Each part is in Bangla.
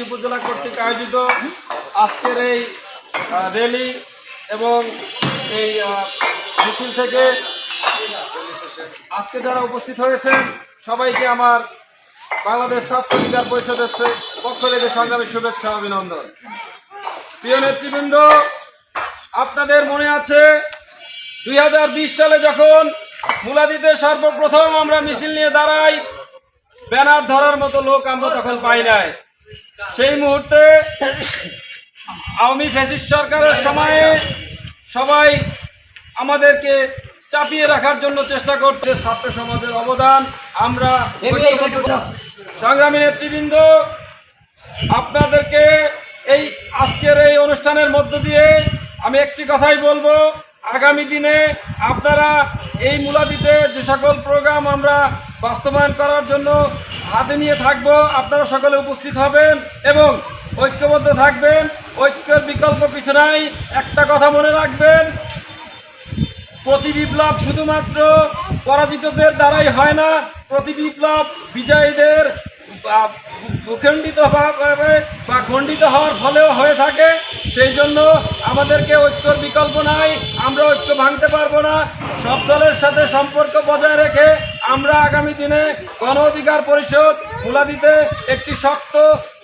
মুলাদি উপজেলা কর্তৃক আয়োজিত আজকের এই র্যালি এবং এই মিছিল থেকে আজকে যারা উপস্থিত হয়েছেন, সবাইকে আমার বাংলাদেশ ছাত্র অধিকার পরিষদের পক্ষ থেকে সংগ্রামী শুভেচ্ছা অভিনন্দন। প্রিয় নেতৃবৃন্দ, আপনাদের মনে আছে দুই হাজার বিশ সালে যখন মুলাদিতে সর্বপ্রথম আমরা মিছিল নিয়ে দাঁড়াই, ব্যানার ধরার মতো লোক আমরা তখন পাই নাই। সেই মুহূর্তে আওয়ামী ফ্যাসিস্ট সরকারের সময়ে সবাই আমাদেরকে চাপিয়ে রাখার জন্য চেষ্টা করছে ছাত্র সমাজের অবদান। আমরা সংগ্রামী নেতৃবৃন্দ, আপনাদেরকে এই আজকের এই অনুষ্ঠানের মধ্য দিয়ে আমি একটি কথাই বলব। আগামী দিনে আপনারা এই মুলাদিতে যে সকল প্রোগ্রাম আমরা বাস্তবায়ন করার জন্য হাতে নিয়ে থাকব। আপনারা সকলে উপস্থিত হবেন এবং ঐক্যবদ্ধ থাকবেন। ঐক্যের বিকল্প কিছু নাই। একটা কথা মনে রাখবেন প্রতি বিপ্লব শুধুমাত্র পরাজিতদের দ্বারাই হয় না প্রতি বিপ্লব বিজয়ীদের আহ, ভূখণ্ডিত ভাবে বা খণ্ডিত হওয়ার ফলেও হয়ে থাকে। সেই জন্য আমাদেরকে ঐক্যর বিকল্প নাই। আমরা ঐক্য ভাঙতে পারব না। সব দলের সাথে সম্পর্ক বজায় রেখে আমরা আগামী দিনে গণ অধিকার পরিষদ মুলাদিতে একটি শক্ত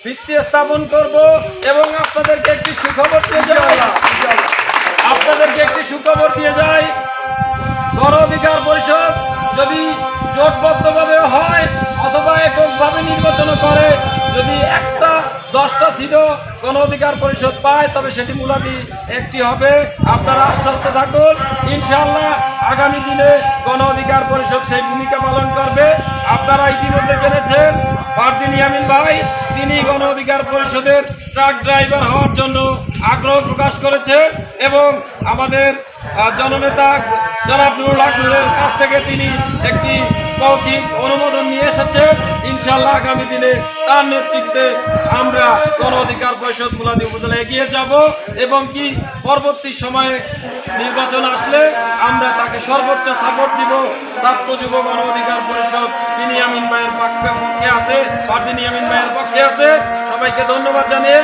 ভিত্তি স্থাপন করব এবং আপনাদেরকে একটি সুখবর দিয়ে যাই। আপনাদেরকে একটি সুখবর দিয়ে যাই। গণ অধিকার পরিষদ যদি জোটবদ্ধভাবে হয় অথবা এককভাবে নির্বাচন করে, যদি একটা দশটা সিটও গণ অধিকার পরিষদ পায়, তবে সেটি মূলাদি একটি হবে। আপনারা আশ্বস্ত থাকুন ইনশাল্লাহ আগামী দিনে গণ অধিকার পরিষদ সেই ভূমিকা পালন করবে। আপনারা ইতিমধ্যে জেনেছেন পারদিন ইয়ামিন ভাই, তিনি গণ অধিকার পরিষদের ট্রাক ড্রাইভার হওয়ার জন্য আগ্রহ প্রকাশ করেছে এবং আমাদের জননেতা জনাব নুরুল হক নুরের কাছ থেকে তিনি একটি মৌখিক অনুমোদন নিয়ে এসেছেন। ইনশাল্লাহ আগামী দিনে তার নেতৃত্বে আমরা গণ অধিকার পরিষদ মুলাদি উপজেলা এগিয়ে যাব এবং কি পরবর্তী সময়ে নির্বাচন আসলে আমরা তাকে সর্বোচ্চ সাপোর্ট দিব। ছাত্র যুব গণ অধিকার পরিষদ, তিনি আমিন ভাইয়ের পক্ষে আছে পারদিন ইয়ামিন ভাইয়ের পক্ষে আছে। সবাইকে ধন্যবাদ জানিয়ে